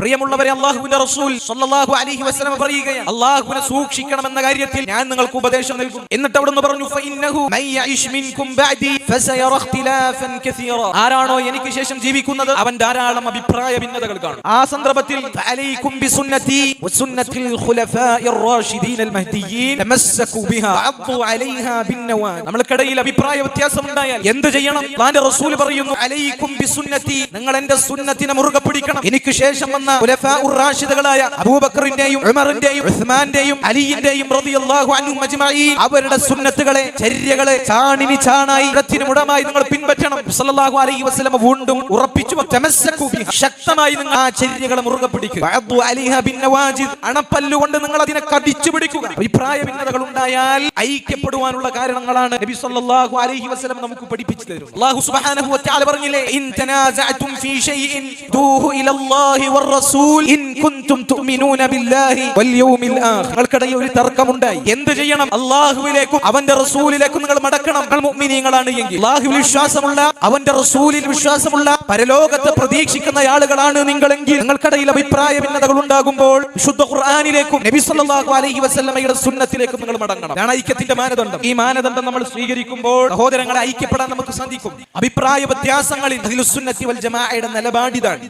പ്രിയമുള്ളവരെ അള്ളാഹുവിന്റെ റസൂൽ സല്ലല്ലാഹു അലൈഹി വസല്ലം പറയുകയാണ് അള്ളാഹുവിനെ സൂക്ഷിക്കണം എന്ന കാര്യത്തിൽ ഞാൻ നിങ്ങൾക്ക് ഉപദേശം നൽകും. എന്നിട്ട് അവിടുന്ന് പറഞ്ഞു ഫഇന്നഹു ബഅദി ആരാണോ എനിക്ക് ശേഷം ജീവിക്കുന്നത്? അവൻ ധാരാളം അഭിപ്രായ ഭിന്നതകൾ കാണും. ആ സന്ദർഭത്തിൽ നമ്മൾക്കിടയിൽ അഭിപ്രായ വ്യത്യാസം ഉണ്ടായാൽ എന്ത് ചെയ്യണം? റസൂൽ പറയുന്നു അലൈക്കും നിങ്ങൾ എന്റെ സുന്നത്തിനെ മുറുകെ പിടിക്കണം. എനിക്ക് ശേഷം വന്ന റാഷിദുകളായ അബൂബക്കറിന്റെയും ഉമറിന്റെയും ഉസ്മാന്റെയും അലിയിന്റെയും അവരുടെ സുന്നത്തുകളെ ചര്യകളെ ചാണിനി ചാണായി മുടമായി നിങ്ങൾ പിൻപറ്റണം. സല്ലല്ലാഹു അലൈഹി വസല്ലം വീണ്ടും ഉറപ്പിച്ചു തമസ്സക്കു. ശക്തമായി നിങ്ങൾ ആ ചര്യകളെ മുറുകെ പിടിക്കുക. വഅദ്ദു അലൈഹാ ബിന്നവാജിദ്. അണപ്പല്ലുകൊണ്ട് നിങ്ങൾ അതിനെ കടിച്ചു പിടിക്കുക. അഭിപ്രായ ഭിന്നതകൾ ഉണ്ടായാൽ ഐക്യപ്പെടുവാനുള്ള കാരണങ്ങളാണ് നബി സല്ലല്ലാഹു അലൈഹി വസല്ലം നമുക്ക് പഠിപ്പിച്ചു തരും അല്ലാഹു സുബ്ഹാനഹു വ തആല പറഞ്ഞില്ലേ ഇൻ തനാസഅതും ഫീ ഷൈഇൻ ദൂഹു ഇലല്ലാഹി വറസൂൽ ഇൻ കുൻതും തുഅ്മിനൂന ബില്ലാഹി വൽ യൗമിൽ ആഖിർ. നിങ്ങൾക്കിടയിൽ ഒരു തർക്കമുണ്ടായി. എന്ത് ചെയ്യണം? അല്ലാഹുവിലേക്കും അവന്റെ റസൂലിലേക്കും നിങ്ങൾ മടക്കണം. നിങ്ങൾ മുഅ്മിനീങ്ങളാണ് അല്ലാഹുവിൽ വിശ്വാസമുള്ള അവന്റെ റസൂലിൽ വിശ്വാസമുള്ള പരലോകത്തെ പ്രതീക്ഷിക്കുന്ന ആളുകളാണ് നിങ്ങളെങ്കിൽ നിങ്ങൾക്കിടയിൽ അഭിപ്രായ ഭിന്നതകൾ ഉണ്ടാകുമ്പോൾ ശുദ്ധ ഖുർആാനിലേക്കും നബി സല്ലല്ലാഹു അലൈഹി വസല്ലമയുടെ സുന്നത്തിലേക്കും നിങ്ങൾ മടങ്ങണം. ഞാൻ ഐക്യത്തിന്റെ മാനദണ്ഡം. ഈ മാനദണ്ഡം നമ്മൾ സ്വീകരിക്കുമ്പോൾ സഹോദരങ്ങളെ ഐക്യപ്പെടാൻ നമുക്ക് സാധിക്കും. അഭിപ്രായ വ്യത്യാസങ്ങളിൽ സുന്നത്തി വൽ ജമാഅയുടെ നിലപാടിതാണ്.